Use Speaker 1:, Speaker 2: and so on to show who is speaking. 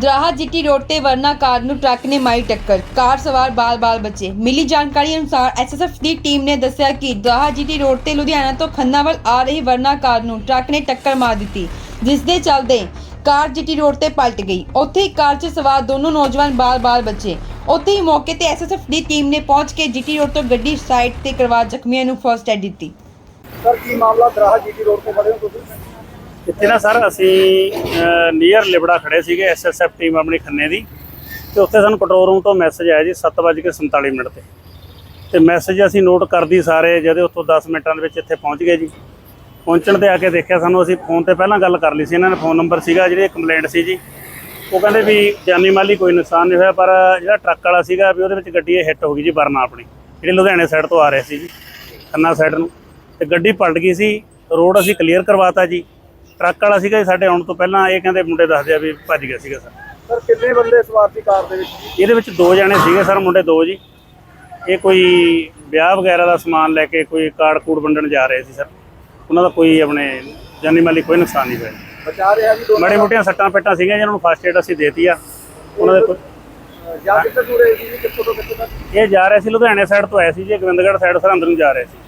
Speaker 1: ਦਾਹਾ GT road ਤੇ ਵਰਨਾ ਕਾਰ ਨੂੰ truck ਨੇ ਮਾਰੀ ਟੱਕਰ। ਕਾਰ ਸਵਾਰ ਬਾਲ-ਬਾਲ ਬਚੇ। ਮਿਲੀ ਜਾਣਕਾਰੀ ਅਨੁਸਾਰ ਐਸਐਸਐਫ ਦੀ ਟੀਮ ਨੇ ਦੱਸਿਆ ਕਿ ਦਾਹਾ ਜੀਟੀ ਰੋਡ ਤੇ ਲੁਧਿਆਣਾ ਤੋਂ ਖੰਨਾ ਵੱਲ ਆ ਰਹੀ ਵਰਨਾ ਕਾਰ ਨੂੰ ਟਰੱਕ ਨੇ ਟੱਕਰ ਮਾਰ ਦਿੱਤੀ, ਜਿਸ ਦੇ ਚੱਲਦੇ ਕਾਰ ਜੀਟੀ ਰੋਡ ਤੇ ਪਲਟ ਗਈ। ਉੱਥੇ ਹੀ ਕਾਰ 'ਚ ਸਵਾਰ ਦੋਨੋਂ ਨੌਜਵਾਨ ਬਾਲ-ਬਾਲ ਬਚੇ। ਉੱਥੇ ਹੀ ਮੌਕੇ ਤੇ ਐਸਐਸਐਫ ਦੀ ਟੀਮ ਨੇ ਪਹੁੰਚ ਕੇ ਜੀਟੀ ਰੋਡ ਤੋਂ ਗੱਡੀ ਸਾਈਡ ਤੇ ਕਰਵਾ ਜ਼ਖਮੀਆਂ ਨੂੰ ਫਸਟ ਐਡ ਦਿੱਤੀ।
Speaker 2: ਸਰ, ਕੀ ਮਾਮਲਾ ਦਰਾਹਾ ਜੀਟੀ ਰੋਡ ਤੇ ਖੜੇ ਹੋ ਤੁਸੀਂ?
Speaker 3: ਇੱਥੇ ਨਾ ਸਰ ਅਸੀਂ ਨੀਅਰ ਲਿਬੜਾ ਖੜੇ ਸੀਗੇ ਐਸਐਸਐਫ ਟੀਮ ਆਪਣੀ ਖੰਨੇ ਦੀ। ਤੇ ਉੱਥੇ ਸਾਨੂੰ ਕੰਟਰੋਲ ਰੂਮ ਤੋਂ ਮੈਸੇਜ ਆਇਆ ਜੀ 7:47 ਮਿੰਟ ਤੇ। ਤੇ ਮੈਸੇਜ ਅਸੀਂ ਨੋਟ ਕਰਦੀ ਸਾਰੇ, ਜਦੋਂ ਉੱਥੋਂ 10 ਮਿੰਟਾਂ ਦੇ ਵਿੱਚ ਇੱਥੇ ਪਹੁੰਚ ਗਏ ਜੀ। ਪਹੁੰਚਣ ਤੇ ਆ ਕੇ ਦੇਖਿਆ ਸਾਨੂੰ ਅਸੀਂ ਫੋਨ ਤੇ ਪਹਿਲਾਂ ਗੱਲ ਕਰ ਲਈ ਸੀ, ਇਹਨਾਂ ਨੇ ਫੋਨ ਨੰਬਰ ਸੀਗਾ, ਜਿਹੜੀ ਕੰਪਲੇਂਟ ਸੀ ਜੀ। ਉਹ ਕਹਿੰਦੇ ਵੀ ਜਾਨੀ ਮਾਲੀ ਕੋਈ ਨੁਕਸਾਨ ਨਹੀਂ ਹੋਇਆ, ਪਰ ਜਿਹੜਾ ਟਰੱਕ ਵਾਲਾ ਸੀਗਾ ਵੀ ਉਹਦੇ ਵਿੱਚ ਗੱਡੀ ਇਹ ਹਿੱਟ ਹੋ ਗਈ ਜੀ ਬਰਨਾ ਆਪਣੀ। ਜਿਹੜੀ ਲੁਧਿਆਣੇ ਸਾਈਡ ਤੋਂ ਆ ਰਹੀ ਸੀ ਜੀ, ਖੰਨਾ ਸਾਈਡ ਨੂੰ। ਤੇ ਗੱਡੀ ਪਲਟ ਗਈ ਸੀ ਰੋਡ ਅਸੀਂ ਕਲੀਅਰ ਕਰਵਾਤਾ ਜੀ। ਟਰੱਕ ਵਾਲਾ ਸੀਗਾ ਜੀ ਸਾਡੇ ਆਉਣ ਤੋਂ ਪਹਿਲਾਂ ਇਹ ਕਹਿੰਦੇ ਮੁੰਡੇ ਦੱਸਦੇ ਆ ਵੀ ਭੱਜ ਗਿਆ ਸੀਗਾ ਸਰ।
Speaker 2: ਸਰ ਕਿੰਨੇ ਬੰਦੇ ਸਵਾਰ ਸੀ ਕਾਰ ਦੇ ਵਿੱਚ?
Speaker 3: ਇਹਦੇ ਵਿੱਚ ਦੋ ਜਣੇ ਸੀਗੇ ਸਰ ਮੁੰਡੇ ਦੋ ਜੀ। ਇਹ ਕੋਈ ਵਿਆਹ ਵਗੈਰਾ ਦਾ ਸਮਾਨ ਲੈ ਕੇ ਕੋਈ ਕਾਰਡ ਕੂੜ ਵੰਡਣ ਜਾ ਰਹੇ ਸੀ ਸਰ। ਉਹਨਾਂ ਦਾ ਕੋਈ ਆਪਣੇ ਜਾਨੀ ਮਾਲੀ ਕੋਈ ਨੁਕਸਾਨ ਨਹੀਂ ਹੋਇਆ।
Speaker 2: ਬਚਾ ਰਿਹਾ ਜੀ
Speaker 3: ਮਾੜੇ ਮੋਟੀਆਂ ਸੱਟਾਂ ਪੇਟਾਂ ਸੀਗੀਆਂ ਜਿਹਨਾਂ ਨੂੰ ਫਸਟ ਏਡ ਅਸੀਂ ਦੇਤੀ ਆ। ਉਹਨਾਂ ਦੇ
Speaker 2: ਜਾਂ ਕਿੱਥੇ ਦੂਰੇ ਜੀ? ਕਿੱਥੋਂ ਤੋਂ ਕਿੱਥੇ ਤੱਕ?
Speaker 3: ਇਹ ਜਾ ਰਹੇ ਸੀ ਲੁਧਿਆਣੇ ਸਾਈਡ ਤੋਂ ਆਏ ਸੀ ਜੀ ਗੋਬਿੰਦਗੜ੍ਹ ਸਾਈਡ ਸਰਹੰਦ ਨੂੰ ਜਾ ਰਹੇ ਸੀ।